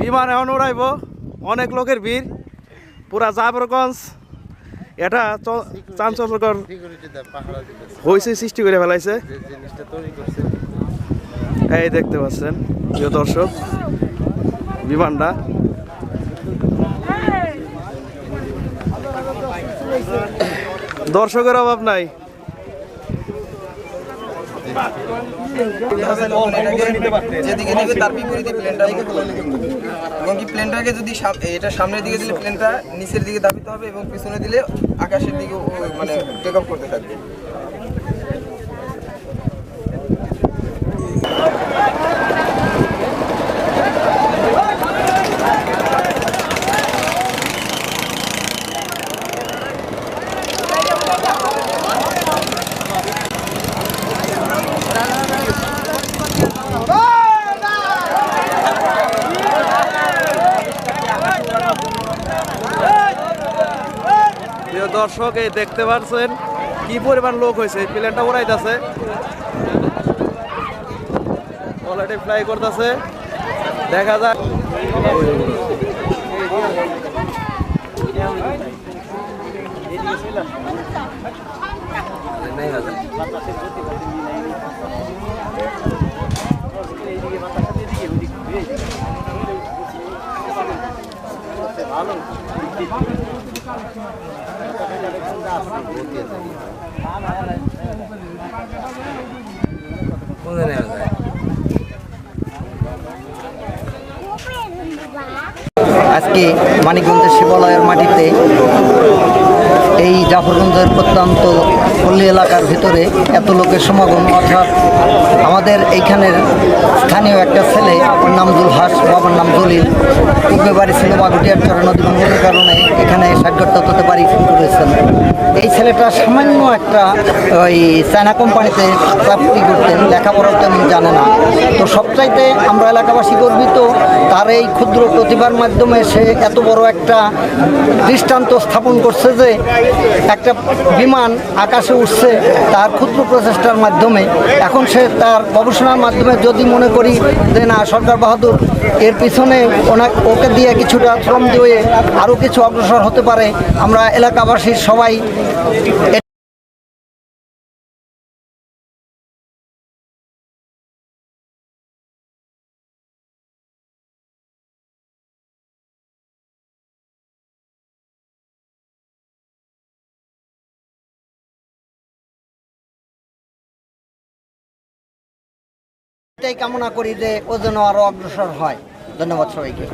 বিমান এখন উড়াইব। অনেক লোকের ভিড়। পুরা জাফরগঞ্জ এটা চাঞ্চল্যকর হয়েছে সৃষ্টি করে ফেলাইছে। এই দেখতে পাচ্ছেন প্রিয় দর্শক বিমানটা। দর্শকের অভাব নাই। যেদিকে নেবে তার বিপরীতে প্লেনটা এবং কি প্লেনটাকে যদি এটা সামনের দিকে দিলে প্লেনটা নিচের দিকে দাবিতে হবে এবং পিছনে দিলে আকাশের দিকে মানে টেক অফ করতে থাকবে। প্রিয় দর্শক এই দেখতে পাচ্ছেন কি পরিমাণ লোক হয়েছে প্লেনটা উড়াইতেছে অলরেডি ফ্লাই করতেছে দেখা যাক আজকে মানিকগঞ্জের শিবালয়ের মাটিতে এই জাফরগঞ্জের প্রত্যন্ত পল্লী এলাকার ভিতরে এত লোকের সমাগম, অর্থাৎ আমাদের এইখানের স্থানীয় একটা ছেলে ওর নাম জুলহাস, বাবার নাম জলিল পূর্বে বাড়ি ছিল বাগুটিয়ার চরে নদী ভাঙনের কারণে এখানে ষাটগড়তে বাড়ি করেছেন এই ছেলেটা সামান্য একটা ওই চায়না কোম্পানিতে চাকরি করতেন লেখাপড়া তেমন জানে না। তো সবচাইতে আমরা এলাকাবাসী গর্বিত, তার এই ক্ষুদ্র প্রতিভার মাধ্যমে সে এত বড় একটা দৃষ্টান্ত স্থাপন করছে যে একটা বিমান আকাশে উঠছে তার ক্ষুদ্র প্রচেষ্টার মাধ্যমে। এখন সে তার গবেষণার মাধ্যমে যদি মনে করি যে না, সরকার বাহাদুর, এর পিছনে ওনাকে ওকে দিয়ে কিছুটা শ্রম দিয়ে আরও কিছু অগ্রসর হতে পারে। আমরা এলাকাবাসীর সবাই এটাই কামনা করি যে ওজন যেন আরও অগ্রসর হয়। ধন্যবাদ সবাইকে।